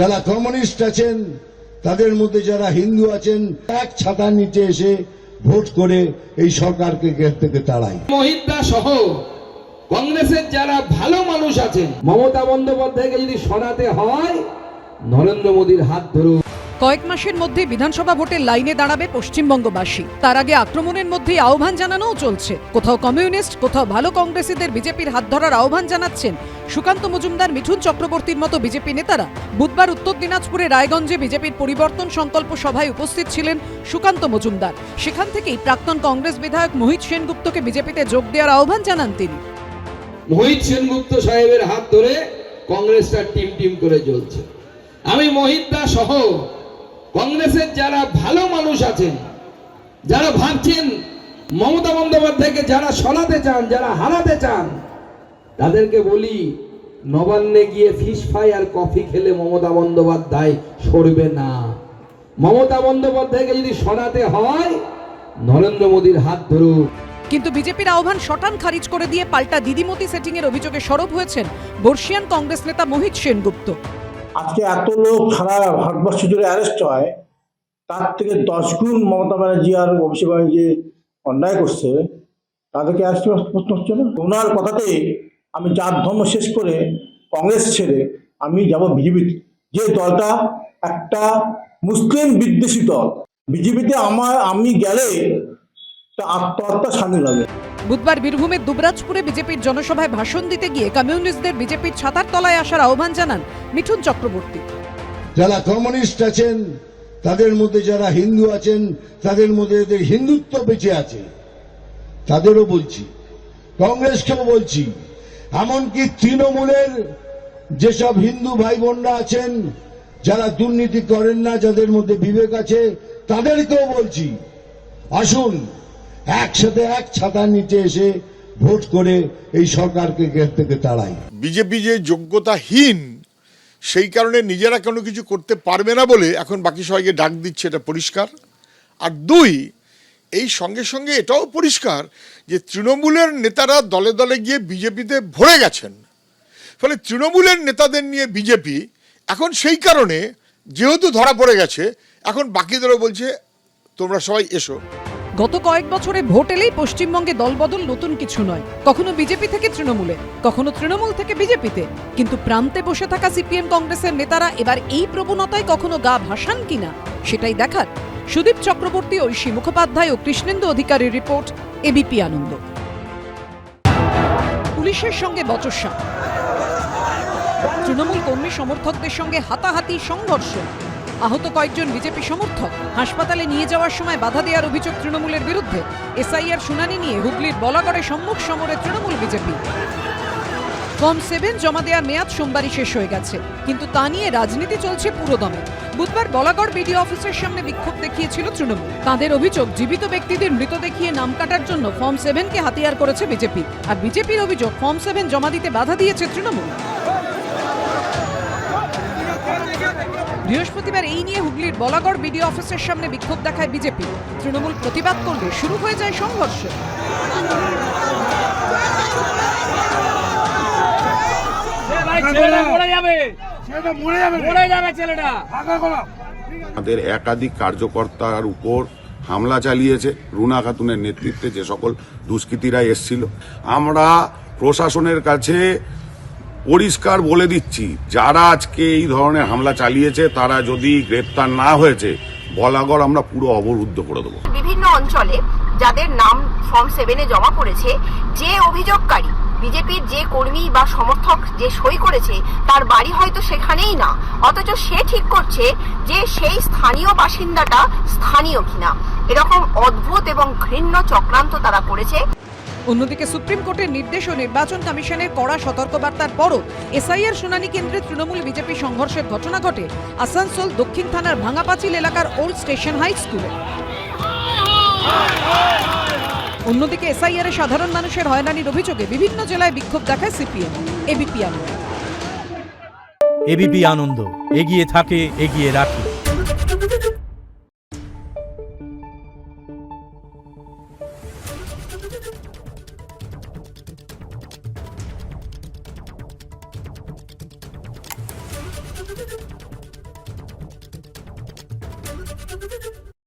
যারা কমিউনিস্ট আছেন, তাদের মধ্যে যারা হিন্দু আছেন, এক ছাতার নিচে এসে ভোট করে এই সরকারকে গেট থেকে তাড়াই মহিন্দা সহ কংগ্রেসের যারা ভালো মানুষ আছেন, মমতা বন্দ্যোপাধ্যায়কে যদি সরাতে হয়, নরেন্দ্র মোদীর হাত ধরুন। কয়েক মাসের মধ্যে বিধানসভা ভোটের লাইনে দাঁড়াবে পশ্চিমবঙ্গবাসী। তার আগে আক্রমণের মধ্যেই আহ্বান জানানোও চলছে। কোথাও কমিউনিস্ট, কোথাও ভালো কংগ্রেসীদের বিজেপির হাত ধরার আহ্বান জানাচ্ছেন সুকান্ত মজুমদার, মিঠুন চক্রবর্তীর মতো বিজেপি নেতারা। বুধবার উত্তর দিনাজপুরে রায়গঞ্জে বিজেপির পরিবর্তন সংকল্প সভায় উপস্থিত ছিলেন সুকান্ত মজুমদার। সেখান থেকেই প্রাক্তন কংগ্রেস বিধায়ক মোহিত সেনগুপ্তকে বিজেপিতে যোগ দেওয়ার আহ্বান জানান তিনি। মোহিত সেনগুপ্ত সাহেবের হাত ধরে কংগ্রেসটা টিম টিম করে চলছে আমি মোহিত দা সহ কংগ্রেসের যারা ভালো মানুষ আছেন যারা ভাবছেন মমতা বন্দ্যোপাধ্যায়কে যারা সরাতে চান যারা হারাতে চান তাদেরকে বলি নবান্নে গিয়ে ফিশ ফ্রাই আর কফি খেলে মমতা বন্দ্যোপাধ্যায় সরবে না। মমতা বন্দ্যোপাধ্যায়কে যদি সরাতে হয় নরেন্দ্র মোদীর হাত ধরুন। কিন্তু বিজেপির আহ্বান শটান খারিজ করে দিয়ে পাল্টা দিদিমতি সেটিং এর অভিযোগে সরব হয়েছেন বর্ষিয়ান কংগ্রেস নেতা মোহিত সেনগুপ্ত। আজকে এত লোক সারা ভারতবর্ষ জুড়ে অ্যারেস্ট হয়। তার থেকে দশ গুণ মমতা ব্যানার্জি আর অভিষেক ব্যানার্জি অন্যায় করছে তাদেরকে অ্যারেস্ট প্রশ্ন হচ্ছে না। ওনার কথাতে আমি জাত ধর্ম শেষ করে কংগ্রেস ছেড়ে আমি যাব বিজেপিতে যে দলটা একটা মুসলিম বিদ্বেষী দল বিজেপিতে আমার আমি গেলে তা আত্মহত্যা সামিল হবে। বুধবার বীরভূমের দুবরাজপুরে বিজেপির জনসভায় ভাষণ দিতে গিয়ে কমিউনিস্টদের বিজেপির ছাতার তলায় আসার আহ্বান জানান মিঠুন চক্রবর্তী। যারা কমিউনিস্ট আছেন তাদের মধ্যে যারা হিন্দু আছেন, তাদের মধ্যে এদের হিন্দুত্ব বেঁচে আছে। তাদেরও বলছি, কংগ্রেসকেও বলছি, এমনকি তৃণমূলের যেসব হিন্দু ভাই বোনরা আছেন, যারা দুর্নীতি করেন না, যাদের মধ্যে বিবেক আছে, তাদেরকেও বলছি, আসুন, একসাথে এক ছাতার নিচে এসে ভোট করে এই সরকারকে থেকে তাড়াই। বিজেপি যে যোগ্যতাহীন সেই কারণে নিজেরা কোনো কিছু করতে পারবে না বলে এখন বাকি সবাইকে ডাক দিচ্ছে এটা পরিষ্কার। আর দুই, এই সঙ্গে সঙ্গে এটাও পরিষ্কার যে তৃণমূলের নেতারা দলে দলে গিয়ে বিজেপিতে ভরে গেছেন। ফলে তৃণমূলের নেতাদের নিয়ে বিজেপি এখন সেই কারণে যেহেতু ধরা পড়ে গেছে, এখন বাকিদেরও বলছে, তোমরা সবাই এসো। গত কয়েক বছরে ভোট এলেই পশ্চিমবঙ্গে দলবদল নতুন কিছু নয়। কখনো বিজেপি থেকে তৃণমূলে, কখনো তৃণমূল থেকে বিজেপিতে। কিন্তু প্রান্তে বসে থাকা সিপিএম কংগ্রেসের নেতারা এবার এই প্রবণতায় কখনো গা ভাসান কিনা, সেটাই দেখার সুদীপ চক্রবর্তী, ঐশী মুখোপাধ্যায় ও কৃষ্ণেন্দু অধিকারীর রিপোর্ট এবিপি আনন্দ। পুলিশের সঙ্গে বচসা। তৃণমূল কর্মী সমর্থকদের সঙ্গে হাতাহাতি সংঘর্ষ। আহত কয়েকজন বিজেপি সমর্থক হাসপাতালে নিয়ে যাওয়ার সময় বাধা দেওয়ার অভিযোগ তৃণমূলের বিরুদ্ধে। এসআইআর শুনানি নিয়ে হুগলির বলাগড়ে সম্মুখ সমরে তৃণমূল বিজেপি। ফর্ম সেভেন জমা দেওয়ার মেয়াদ সোমবারই শেষ হয়ে গেছে, কিন্তু তা নিয়ে রাজনীতি চলছে পুরোদমে। বুধবার বলাগড় বিডিও অফিসের সামনে বিক্ষোভ দেখিয়েছিল তৃণমূল। তাদের অভিযোগ, জীবিত ব্যক্তিদের মৃত দেখিয়ে নাম কাটার জন্য ফর্ম সেভেনকে হাতিয়ার করেছে বিজেপি। আর বিজেপির অভিযোগ, ফর্ম সেভেন জমা দিতে বাধা দিয়েছে তৃণমূল। বৃহস্পতিবার এই নিয়ে হুগলির বলাগড় বিডিও অফিসের সামনে বিক্ষোভ দেখায় বিজেপি। তৃণমূল প্রতিবাদ করলে শুরু হয়ে যায় সংঘর্ষ। আমাদের একাধিক কার্যকর্তার উপর হামলা চালিয়েছে, রুনা খাতুনের নেতৃত্বে যে সকল দুষ্কৃতীরা এসছিল। আমরা প্রশাসনের কাছে পরিষ্কার বলে দিচ্ছি, যারা আজকে এই ধরনের হামলা চালিয়েছে, তারা যদি গ্রেপ্তার না হয়েছে, বলাগড় আমরা পুরো অবরুদ্ধ করে দেবো। বিভিন্ন অঞ্চলে যাদের নাম ফর্ম সেভেনে জমা পড়েছে, যে অভিযোগকারী, বিজেপির যে কর্মী বা সমর্থক যে সই করেছে, তার বাড়ি হয়তো সেখানেই না, অথচ সে ঠিক করছে যে সেই স্থানীয় বাসিন্দাটা স্থানীয় কিনা। এরকম অদ্ভুত এবং ঘৃণ্য চক্রান্ত তারা করেছে। অন্যদিকে সুপ্রিম কোর্টের নির্দেশ ও নির্বাচন কমিশনের কড়া সতর্কবার্তার পরও এসআইআর শুনানি কেন্দ্রে তৃণমূল বিজেপি সংঘর্ষের ঘটনা ঘটে আসানসোল, দক্ষিণ থানার ভাঙাপাঁচিল এলাকার ওল্ড স্টেশন হাই স্কুলে। অন্যদিকে এসআইআর এ সাধারণ মানুষের হয়রানির অভিযোগে বিভিন্ন জেলায় বিক্ষোভ দেখায় CPM, ABP Ananda. ABP Ananda, এগিয়ে থাকে, এগিয়ে রাখে।